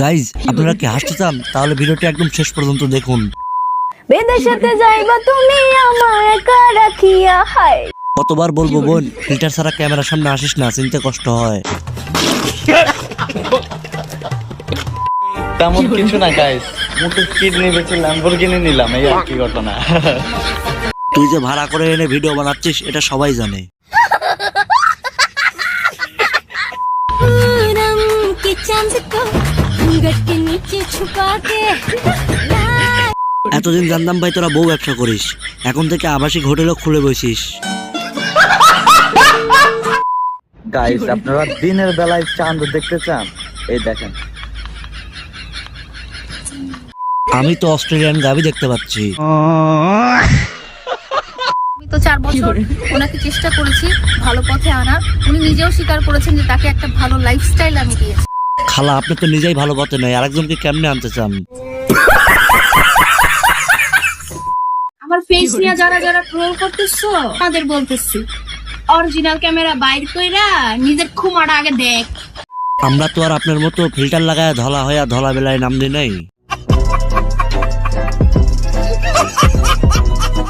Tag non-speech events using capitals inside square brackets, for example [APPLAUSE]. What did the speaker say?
Guys আপনারা কি হাসতে চান? তাহলে ভিডিওটি একদম শেষ পর্যন্ত দেখুন। বিদেশেতে যাইবা তুমি আমায় একা রাখিয়া হায়। কতবার বলব বোন ফিল্টার ছাড়া ক্যামেরার সামনে আসিস না চিনতে কষ্ট হয়। তেমন কিছু না গাইস মুখে কিডনি বেঁচে ল্যাম্বরগিনি নিলাম এই আর কি ঘটনা। তুই যে ভাড়া করে এনে ভিডিও বানাচ্ছিস এটা সবাই জানে। [LAUGHS] रंग এতদিন জানতাম ভাই তোরা বউ ব্যবসা করিস। এখন থেকে আবাসিক হোটেলও খুলে বসিস। গাইস আপনারা দিনের বেলায় চাঁদ দেখতে চান? এই দেখেন। আমি তো অস্ট্রেলিয়ান গাবি দেখতে পাচ্ছি। আমি তো চার বছর ওনাকে চেষ্টা করেছি ভালো পথে আনার। উনি নিজেও স্বীকার করেছেন যে তাকে একটা ভালো লাইফস্টাইল আমি দিয়েছি। খালা আপনি তো নিজেই ভালো পথে নয় আরেকজনকে কেমনে আনতে চান? আমার ফেস নিয়ে যারা যারা ট্রোল করতেছো তাদের বলতেছি অরিজিনাল ক্যামেরা বাইর কইরা নিজের খুমাটা আগে দেখ। আমরা তো আর আপনার মতো ফিল্টার লাগায় ধলা হয়ে ধলা বেলায় নাম দিই নাই।